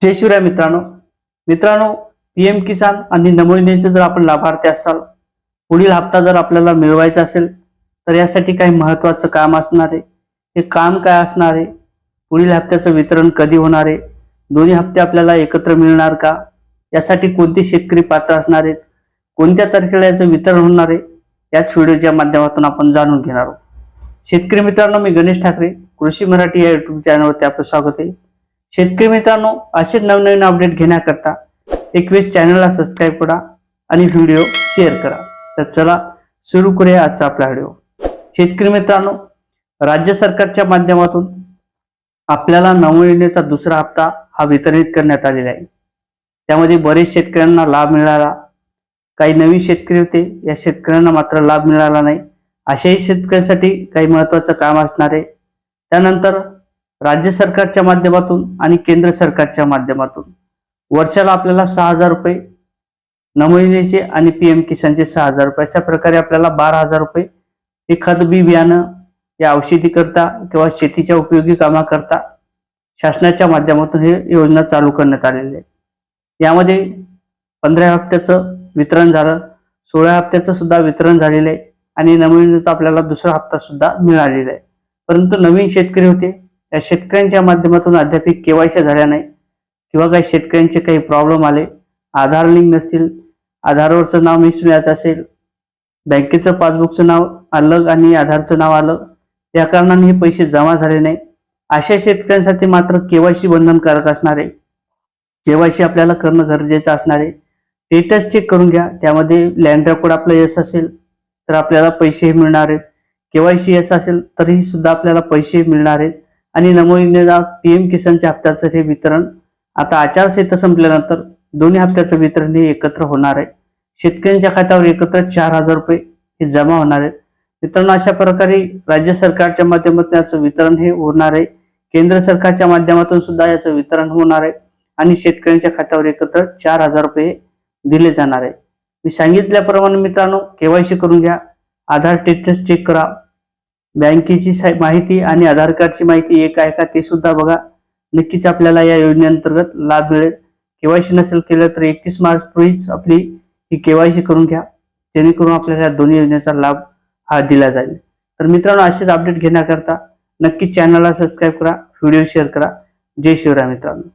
जय शिवराय मित्रांनो. मित्रांनो P M किसान आणि नमो योजनेचे जर आपण लाभार्थी असाल पुढील हप्ता जर आपल्याला मिळवायचा असेल तर यासाठी काही महत्वाचं काम असणार आहे. हे काम काय असणार आहे? पुढील हप्त्याचं वितरण कधी होणार आहे? दोन्ही हप्ते आपल्याला एकत्र मिळणार का? यासाठी कोणते शेतकरी पात्र असणार आहेत? कोणत्या तारखेला याचं वितरण होणार आहे? याच व्हिडिओच्या माध्यमातून आपण जाणून घेणार आहोत. शेतकरी मित्रांनो मी गणेश ठाकरे कृषी मराठी या युट्यूब चॅनलवरती आपलं स्वागत आहे. शेतकरी मित्रांनो असेच नवनवीन अपडेट घेण्याकरता एकवीस चॅनलला सबस्क्राईब करा आणि व्हिडिओ शेअर करा. तर चला सुरू करूया आजचा आपला व्हिडिओ शेतकरी मित्रांनो राज्य सरकारच्या माध्यमातून आपल्याला नवं योजनेचा दुसरा हप्ता हा वितरित करण्यात आलेला आहे. त्यामध्ये बरेच शेतकऱ्यांना लाभ मिळाला. काही नवीन शेतकरी होते या शेतकऱ्यांना मात्र लाभ मिळाला नाही. अशाही शेतकऱ्यांसाठी काही महत्वाचं काम असणार आहे. त्यानंतर राज्य सरकारच्या माध्यमातून आणि केंद्र सरकारच्या माध्यमातून. वर्षाला आपल्याला सहा हजार रुपये नमो आणि पी एम किसानचे सहा हजार रुपये. अशा प्रकारे आपल्याला बारा हजार रुपये हे खत बी बियाणं या औषधी करता किंवा शेतीच्या उपयोगी कामाकरता शासनाच्या माध्यमातून हे योजना चालू करण्यात आलेली आहे. यामध्ये पंधरा हप्त्याचं वितरण झालं सोळा हप्त्याचं सुद्धा वितरण झालेलं आहे आणि नमो आपल्याला दुसरा हप्ता सुद्धा मिळालेला आहे. परंतु नवीन शेतकरी होते या शेतकऱ्यांच्या माध्यमातून अद्याप केवायसी झाल्या नाही किंवा काही शेतकऱ्यांचे काही प्रॉब्लेम आले आधार लिंक नसतील आधारवरचं नाव मिसमॅच असेल बँकेचं पासबुकचं नाव अलग आणि आधारचं नाव आलं या कारणाने हे पैसे जमा झाले नाही. अशा शेतकऱ्यांसाठी मात्र केवायसी बंधनकारक असणार आहे. केवायसी आपल्याला करणं गरजेचं असणार आहे. स्टेटस चेक करून घ्या त्यामध्ये लँड रेकॉर्ड आपलं यस असेल तर आपल्याला पैसे मिळणार आहेत. केवायसी यस असेल तरीही सुद्धा आपल्याला पैसे मिळणार आहेत. आणि नमो योजनेचा पीएम किसानच्या हप्त्याचं हे वितरण आता आचारसंहिता संपल्यानंतर दोन्ही हप्त्याचं वितरण हे एकत्र होणार आहे. शेतकऱ्यांच्या खात्यावर एकत्र चार हजार रुपये हे जमा होणार आहेत मित्रांनो अशा प्रकारे राज्य सरकारच्या माध्यमातून याचं वितरण हे होणार आहे. केंद्र सरकारच्या माध्यमातून सुद्धा याचं वितरण होणार आहे. आणि शेतकऱ्यांच्या खात्यावर एकत्र चार हजार रुपये दिले जाणार आहे. मी सांगितल्याप्रमाणे मित्रांनो केवायसी करून घ्या. आधार टेटस चेक करा. बँकेची माहिती आणि आधार कार्डची माहिती एक आहे का ते सुद्धा बघा. नक्कीच आपल्याला या योजनेअंतर्गत लाभ मिळेल. केवायसी नसेल केलं तर एकतीस मार्च पूर्वीच आपली ही केवायसी करून घ्या. जेणेकरून आपल्याला या दोन्ही योजनेचा लाभ हा दिला जाईल. तर मित्रांनो असेच अपडेट घेण्याकरता नक्की चॅनलला सबस्क्राईब करा व्हिडिओ शेअर करा. जय शिवराय मित्रांनो.